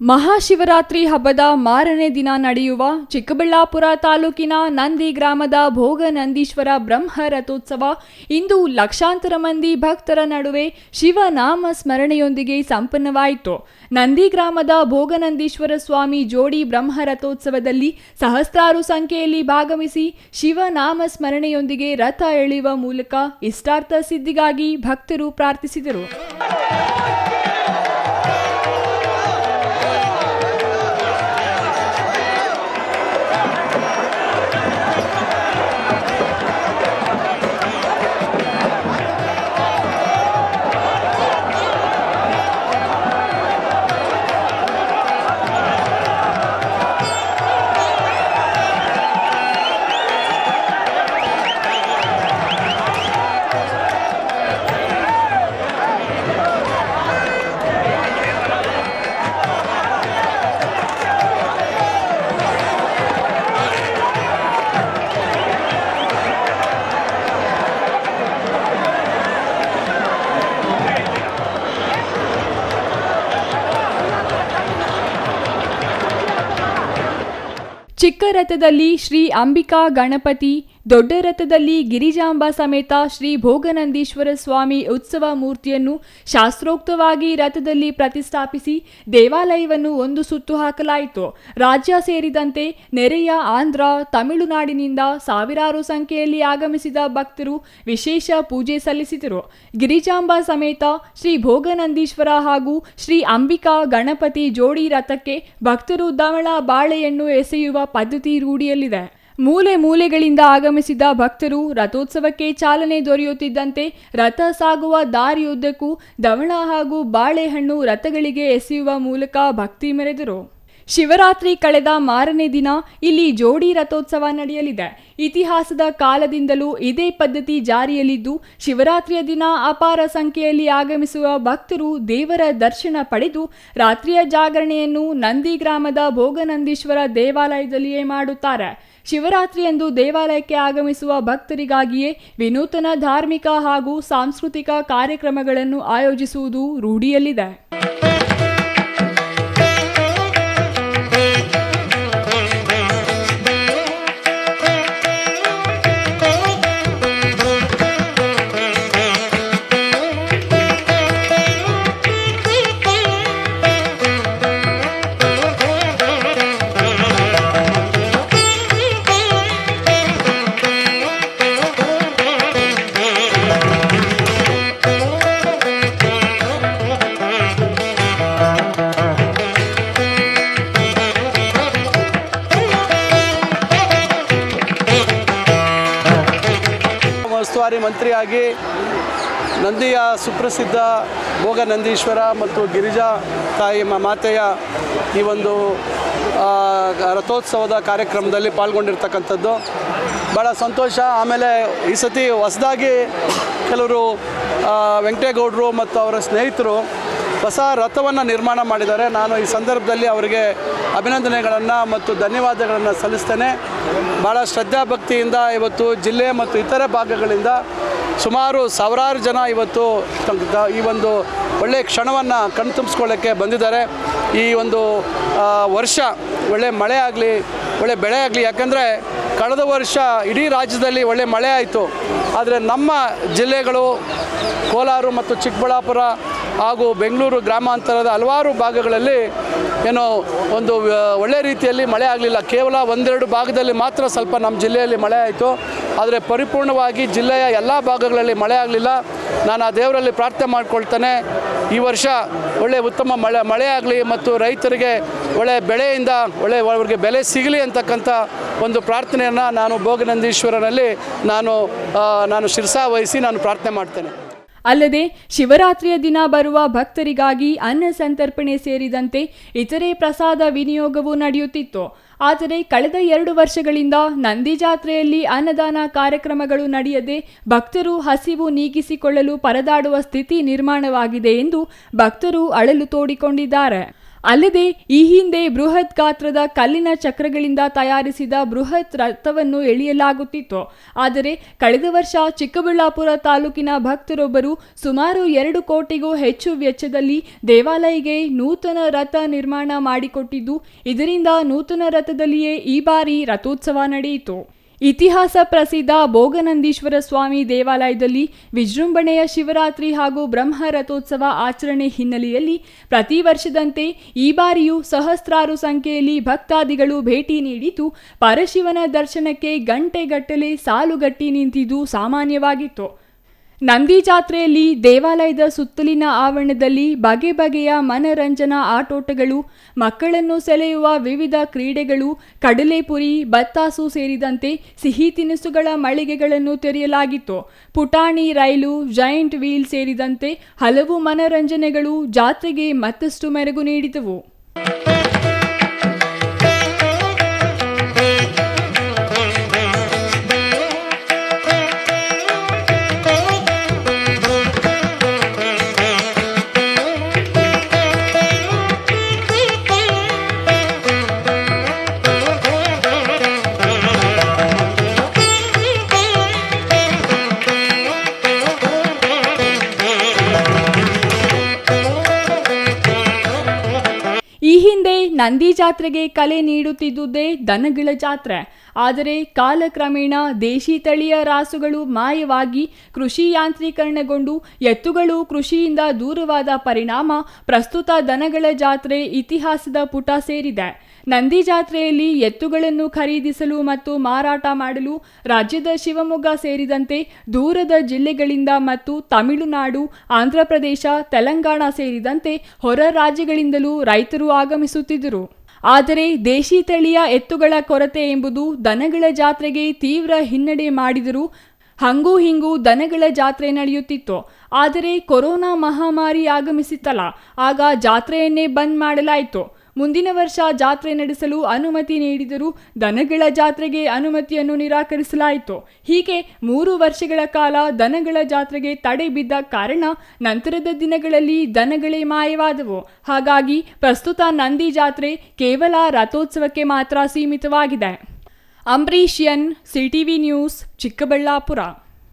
ಮಹಾಶಿವರಾತ್ರಿ ಹಬ್ಬದ ಮಾರನೇ ದಿನ ನಡೆಯುವ ಚಿಕ್ಕಬಳ್ಳಾಪುರ ತಾಲೂಕಿನ ನಂದಿ ಗ್ರಾಮದ ಭೋಗನಂದೀಶ್ವರ ಬ್ರಹ್ಮ ರಥೋತ್ಸವ. ಇಂದು ಲಕ್ಷಾಂತರ ಮಂದಿ ಭಕ್ತರ ನಡುವೆ ಶಿವನಾಮ ಸ್ಮರಣೆಯೊಂದಿಗೆ ಸಂಪನ್ನವಾಯಿತು. ನಂದಿ ಗ್ರಾಮದ ಭೋಗನಂದೀಶ್ವರ ಸ್ವಾಮಿ ಜೋಡಿ ಬ್ರಹ್ಮ ರಥೋತ್ಸವದಲ್ಲಿ ಸಹಸ್ರಾರು ಸಂಖ್ಯೆಯಲ್ಲಿ ಭಾಗವಹಿಸಿ ಶಿವನಾಮ ಸ್ಮರಣೆಯೊಂದಿಗೆ ರಥ ಎಳೆಯುವ ಮೂಲಕ ಇಷ್ಟಾರ್ಥ ಸಿದ್ಧಿಗಾಗಿ ಭಕ್ತರು ಪ್ರಾರ್ಥಿಸಿದರು. ಚಿಕ್ಕ ರಥದಲ್ಲಿ ಶ್ರೀ ಅಂಬಿಕಾ ಗಣಪತಿ ದೊಡ್ಡ ರಥದಲ್ಲಿ ಗಿರಿಜಾಂಬ ಸಮೇತ ಶ್ರೀ ಭೋಗನಂದೀಶ್ವರ ಸ್ವಾಮಿ ಉತ್ಸವ ಮೂರ್ತಿಯನ್ನು ಶಾಸ್ತ್ರೋಕ್ತವಾಗಿ ರಥದಲ್ಲಿ ಪ್ರತಿಷ್ಠಾಪಿಸಿ ದೇವಾಲಯವನ್ನು ಒಂದು ಸುತ್ತು ಹಾಕಲಾಯಿತು. ರಾಜ್ಯ ಸೇರಿದಂತೆ ನೆರೆಯ ಆಂಧ್ರ, ತಮಿಳುನಾಡಿನಿಂದ ಸಾವಿರಾರು ಸಂಖ್ಯೆಯಲ್ಲಿ ಆಗಮಿಸಿದ ಭಕ್ತರು ವಿಶೇಷ ಪೂಜೆ ಸಲ್ಲಿಸಿದರು. ಗಿರಿಜಾಂಬ ಸಮೇತ ಶ್ರೀ ಭೋಗನಂದೀಶ್ವರ ಹಾಗೂ ಶ್ರೀ ಅಂಬಿಕಾ ಗಣಪತಿ ಜೋಡಿ ರಥಕ್ಕೆ ಭಕ್ತರು ದಮಳ ಬಾಳೆಯನ್ನು ಎಸೆಯುವ ಪದ್ಧತಿ ರೂಢಿಯಲ್ಲಿದೆ. ಮೂಲೆ ಮೂಲೆಗಳಿಂದ ಆಗಮಿಸಿದ ಭಕ್ತರು ರಥೋತ್ಸವಕ್ಕೆ ಚಾಲನೆ ದೊರೆಯುತ್ತಿದ್ದಂತೆ ರಥ ಸಾಗುವ ದಾರಿಯುದ್ದಕ್ಕೂ ದವಣ ಹಾಗೂ ಬಾಳೆಹಣ್ಣು ರಥಗಳಿಗೆ ಎಸೆಯುವ ಮೂಲಕ ಭಕ್ತಿ ಮೆರೆದರು. ಶಿವರಾತ್ರಿ ಕಳೆದ ಮಾರನೇ ದಿನ ಇಲ್ಲಿ ಜೋಡಿ ರಥೋತ್ಸವ ನಡೆಯಲಿದೆ. ಇತಿಹಾಸದ ಕಾಲದಿಂದಲೂ ಇದೇ ಪದ್ಧತಿ ಜಾರಿಯಲ್ಲಿದ್ದು, ಶಿವರಾತ್ರಿಯ ದಿನ ಅಪಾರ ಸಂಖ್ಯೆಯಲ್ಲಿ ಆಗಮಿಸುವ ಭಕ್ತರು ದೇವರ ದರ್ಶನ ಪಡೆದು, ರಾತ್ರಿಯ ಜಾಗರಣೆಯನ್ನು ನಂದಿ ಗ್ರಾಮದ ಭೋಗನಂದೀಶ್ವರ ದೇವಾಲಯದಲ್ಲಿಯೇ ಮಾಡುತ್ತಾರೆ. ಶಿವರಾತ್ರಿಯಂದು ದೇವಾಲಯಕ್ಕೆ ಆಗಮಿಸುವ ಭಕ್ತರಿಗಾಗಿಯೇ ವಿನೂತನ ಧಾರ್ಮಿಕ ಹಾಗೂ ಸಾಂಸ್ಕೃತಿಕ ಕಾರ್ಯಕ್ರಮಗಳನ್ನು ಆಯೋಜಿಸುವುದು ರೂಢಿಯಲ್ಲಿದೆ. ಉಸ್ತುವಾರಿ ಮಂತ್ರಿಯಾಗಿ ನಂದಿಯ ಸುಪ್ರಸಿದ್ಧ ಭೋಗ ನಂದೀಶ್ವರ ಮತ್ತು ಗಿರಿಜಾ ತಾಯಿ ಮಾತೆಯ ಈ ಒಂದು ರಥೋತ್ಸವದ ಕಾರ್ಯಕ್ರಮದಲ್ಲಿ ಪಾಲ್ಗೊಂಡಿರ್ತಕ್ಕಂಥದ್ದು. ಭಾಳ ಸಂತೋಷ. ಆಮೇಲೆ ಈ ಸತಿ ಹೊಸದಾಗಿ ಕೆಲವರು ವೆಂಕಟೇಗೌಡರು ಮತ್ತು ಅವರ ಸ್ನೇಹಿತರು ಹೊಸ ರಥವನ್ನು ನಿರ್ಮಾಣ ಮಾಡಿದ್ದಾರೆ. ನಾನು ಈ ಸಂದರ್ಭದಲ್ಲಿ ಅವರಿಗೆ ಅಭಿನಂದನೆಗಳನ್ನು ಮತ್ತು ಧನ್ಯವಾದಗಳನ್ನು ಸಲ್ಲಿಸ್ತೇನೆ. ಭಾಳ ಶ್ರದ್ಧಾಭಕ್ತಿಯಿಂದ ಇವತ್ತು ಜಿಲ್ಲೆ ಮತ್ತು ಇತರೆ ಭಾಗಗಳಿಂದ ಸುಮಾರು ಸಾವಿರಾರು ಜನ ಇವತ್ತು ಈ ಒಂದು ಒಳ್ಳೆಯ ಕ್ಷಣವನ್ನು ಕಣ್ತುಂಬಿಸ್ಕೊಳ್ಳೋಕ್ಕೆ ಬಂದಿದ್ದಾರೆ. ಈ ಒಂದು ವರ್ಷ ಒಳ್ಳೆ ಮಳೆ ಆಗಲಿ, ಒಳ್ಳೆ ಬೆಳೆ ಆಗಲಿ, ಯಾಕಂದರೆ ಕಳೆದ ವರ್ಷ ಇಡೀ ರಾಜ್ಯದಲ್ಲಿ ಒಳ್ಳೆ ಮಳೆ ಆಯಿತು. ಆದರೆ ನಮ್ಮ ಜಿಲ್ಲೆಗಳು ಕೋಲಾರ ಮತ್ತು ಚಿಕ್ಕಬಳ್ಳಾಪುರ ಹಾಗೂ ಬೆಂಗಳೂರು ಗ್ರಾಮಾಂತರದ ಹಲವಾರು ಭಾಗಗಳಲ್ಲಿ ಏನೋ ಒಂದು ಒಳ್ಳೆ ರೀತಿಯಲ್ಲಿ ಮಳೆ ಆಗಲಿಲ್ಲ. ಕೇವಲ ಒಂದೆರಡು ಭಾಗದಲ್ಲಿ ಮಾತ್ರ ಸ್ವಲ್ಪ ನಮ್ಮ ಜಿಲ್ಲೆಯಲ್ಲಿ ಮಳೆ ಆಯಿತು. ಆದರೆ ಪರಿಪೂರ್ಣವಾಗಿ ಜಿಲ್ಲೆಯ ಎಲ್ಲ ಭಾಗಗಳಲ್ಲಿ ಮಳೆ ಆಗಲಿಲ್ಲ. ನಾನು ಆ ದೇವರಲ್ಲಿ ಪ್ರಾರ್ಥನೆ ಮಾಡ್ಕೊಳ್ತೇನೆ. ಈ ವರ್ಷ ಒಳ್ಳೆ ಉತ್ತಮ ಮಳೆ ಮಳೆ ಆಗಲಿ ಮತ್ತು ರೈತರಿಗೆ ಒಳ್ಳೆ ಬೆಳೆಯಿಂದ, ಒಳ್ಳೆ ಅವ್ರಿಗೆ ಬೆಲೆ ಸಿಗಲಿ ಅಂತಕ್ಕಂಥ ಒಂದು ಪ್ರಾರ್ಥನೆಯನ್ನು ನಾನು ಭೋಗನಂದೀಶ್ವರನಲ್ಲಿ ನಾನು ನಾನು ಶಿರಸಾ ವಹಿಸಿ ನಾನು ಪ್ರಾರ್ಥನೆ ಮಾಡ್ತೇನೆ. ಅಲ್ಲದೆ ಶಿವರಾತ್ರಿಯ ದಿನ ಬರುವ ಭಕ್ತರಿಗಾಗಿ ಅನ್ನ ಸಂತರ್ಪಣೆ ಸೇರಿದಂತೆ ಇತರೆ ಪ್ರಸಾದ ವಿನಿಯೋಗವೂ ನಡೆಯುತ್ತಿತ್ತು. ಆದರೆ ಕಳೆದ ಎರಡು ವರ್ಷಗಳಿಂದ ನಂದಿ ಜಾತ್ರೆಯಲ್ಲಿ ಅನ್ನದಾನ ಕಾರ್ಯಕ್ರಮಗಳು ನಡೆಯದೆ ಭಕ್ತರು ಹಸಿವು ನೀಗಿಸಿಕೊಳ್ಳಲು ಪರದಾಡುವ ಸ್ಥಿತಿ ನಿರ್ಮಾಣವಾಗಿದೆ ಎಂದು ಭಕ್ತರು ಅಳಲು ತೋಡಿಕೊಂಡಿದ್ದಾರೆ. ಅಲ್ಲದೆ, ಈ ಹಿಂದೆ ಬೃಹತ್ ಗಾತ್ರದ ಕಲ್ಲಿನ ಚಕ್ರಗಳಿಂದ ತಯಾರಿಸಿದ ಬೃಹತ್ ರಥವನ್ನು ಎಳೆಯಲಾಗುತ್ತಿತ್ತು. ಆದರೆ, ಕಳೆದ ವರ್ಷ ಚಿಕ್ಕಬಳ್ಳಾಪುರ ತಾಲೂಕಿನ ಭಕ್ತರೊಬ್ಬರು ಸುಮಾರು ಎರಡು ಕೋಟಿಗೂ ಹೆಚ್ಚು ವೆಚ್ಚದಲ್ಲಿ ದೇವಾಲಯಗೆ ನೂತನ ರಥ ನಿರ್ಮಾಣ ಮಾಡಿಕೊಟ್ಟಿದ್ದು, ಇದರಿಂದ ನೂತನ ರಥದಲ್ಲಿಯೇ ಈ ಬಾರಿ ರಥೋತ್ಸವ ನಡೆಯಿತು. ಇತಿಹಾಸ ಪ್ರಸಿದ್ಧ ಭೋಗನಂದೀಶ್ವರ ಸ್ವಾಮಿ ದೇವಾಲಯದಲ್ಲಿ ವಿಜೃಂಭಣೆಯ ಶಿವರಾತ್ರಿ ಹಾಗೂ ಬ್ರಹ್ಮ ರಥೋತ್ಸವ ಆಚರಣೆ ಹಿನ್ನೆಲೆಯಲ್ಲಿ ಪ್ರತಿ ವರ್ಷದಂತೆ ಈ ಬಾರಿಯೂ ಸಹಸ್ರಾರು ಸಂಖ್ಯೆಯಲ್ಲಿ ಭಕ್ತಾದಿಗಳು ಭೇಟಿ ನೀಡಿದ್ದು, ಪರಶಿವನ ದರ್ಶನಕ್ಕೆ ಗಂಟೆಗಟ್ಟಲೆ ಸಾಲುಗಟ್ಟಿ ನಿಂತಿದ್ದು ಸಾಮಾನ್ಯವಾಗಿತ್ತು. ನಂದಿ ಜಾತ್ರೆಯಲ್ಲಿ ದೇವಾಲಯದ ಸುತ್ತಲಿನ ಆವರಣದಲ್ಲಿ ಬಗೆ ಬಗೆಯ ಮನರಂಜನಾ ಆಟೋಟಗಳು, ಮಕ್ಕಳನ್ನು ಸೆಳೆಯುವ ವಿವಿಧ ಕ್ರೀಡೆಗಳು, ಕಡಲೆಪುರಿ, ಬತ್ತಾಸು ಸೇರಿದಂತೆ ಸಿಹಿ ತಿನಿಸುಗಳ ಮಳಿಗೆಗಳನ್ನು ತೆರೆಯಲಾಗಿತ್ತು. ಪುಟಾಣಿ ರೈಲು, ಜೈಂಟ್ ವೀಲ್ ಸೇರಿದಂತೆ ಹಲವು ಮನರಂಜನೆಗಳು ಜಾತ್ರೆಗೆ ಮತ್ತಷ್ಟು ಮೆರುಗು ನೀಡಿದವು. ನಂದಿ ಜಾತ್ರೆಗೆ ಕಲೆ ನೀಡುತ್ತಿದ್ದುದೇ ದನಗಳ ಜಾತ್ರೆ. ಆದರೆ ಕಾಲಕ್ರಮೇಣ ದೇಶಿ ತಳಿಯ ರಾಸುಗಳು ಮಾಯವಾಗಿ ಕೃಷಿ ಯಾಂತ್ರೀಕರಣಗೊಂಡು ಎತ್ತುಗಳು ಕೃಷಿಯಿಂದ ದೂರವಾದ ಪರಿಣಾಮ ಪ್ರಸ್ತುತ ದನಗಳ ಜಾತ್ರೆ ಇತಿಹಾಸದ ಪುಟ ಸೇರಿದೆ. ನಂದಿ ಜಾತ್ರೆಯಲ್ಲಿ ಎತ್ತುಗಳನ್ನು ಖರೀದಿಸಲು ಮತ್ತು ಮಾರಾಟ ಮಾಡಲು ರಾಜ್ಯದ ಶಿವಮೊಗ್ಗ ಸೇರಿದಂತೆ ದೂರದ ಜಿಲ್ಲೆಗಳಿಂದ ಮತ್ತು ತಮಿಳುನಾಡು ಆಂಧ್ರಪ್ರದೇಶ ತೆಲಂಗಾಣ ಸೇರಿದಂತೆ ಹೊರ ರಾಜ್ಯಗಳಿಂದಲೂ ರೈತರು ಆಗಮಿಸುತ್ತಿದ್ದರು. ಆದರೆ ದೇಶಿ ತಳಿಯ ಎತ್ತುಗಳ ಕೊರತೆ ಎಂಬುದು ದನಗಳ ಜಾತ್ರೆಗೆ ತೀವ್ರ ಹಿನ್ನಡೆ ಮಾಡಿದರೂ ಹಂಗೂ ಹಿಂಗೂ ದನಗಳ ಜಾತ್ರೆ ನಡೆಯುತ್ತಿತ್ತು. ಆದರೆ ಕೊರೋನಾ ಮಹಾಮಾರಿ ಆಗಮಿಸಿತ್ತಲ್ಲ, ಆಗ ಜಾತ್ರೆಯನ್ನೇ ಬಂದ್ ಮಾಡಲಾಯಿತು. ಮುಂದಿನ ವರ್ಷ ಜಾತ್ರೆ ನಡೆಸಲು ಅನುಮತಿ ನೀಡಿದರೂ ದನಗಳ ಜಾತ್ರೆಗೆ ಅನುಮತಿಯನ್ನು ನಿರಾಕರಿಸಲಾಯಿತು. ಹೀಗೆ ಮೂರು ವರ್ಷಗಳ ಕಾಲ ದನಗಳ ಜಾತ್ರೆಗೆ ತಡೆ ಬಿದ್ದ ಕಾರಣ ನಂತರದ ದಿನಗಳಲ್ಲಿ ದನಗಳೇ ಮಾಯವಾದವು. ಹಾಗಾಗಿ ಪ್ರಸ್ತುತ ನಂದಿ ಜಾತ್ರೆ ಕೇವಲ ರಥೋತ್ಸವಕ್ಕೆ ಮಾತ್ರ ಸೀಮಿತವಾಗಿದೆ. Ambareesh N, CTV news, Chikkaballapura.